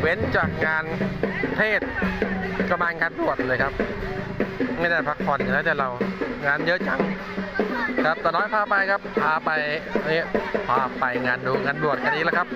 เว้นจากงานเทศกระบางากรวจเลยครับ ไม่ได้พักผ่อนแล้วแต่เรางานเยอะจังครับต่น้อยพาไปครับพาไปนี่พาไปงานดูงานบวชกันนี้แล้วครับ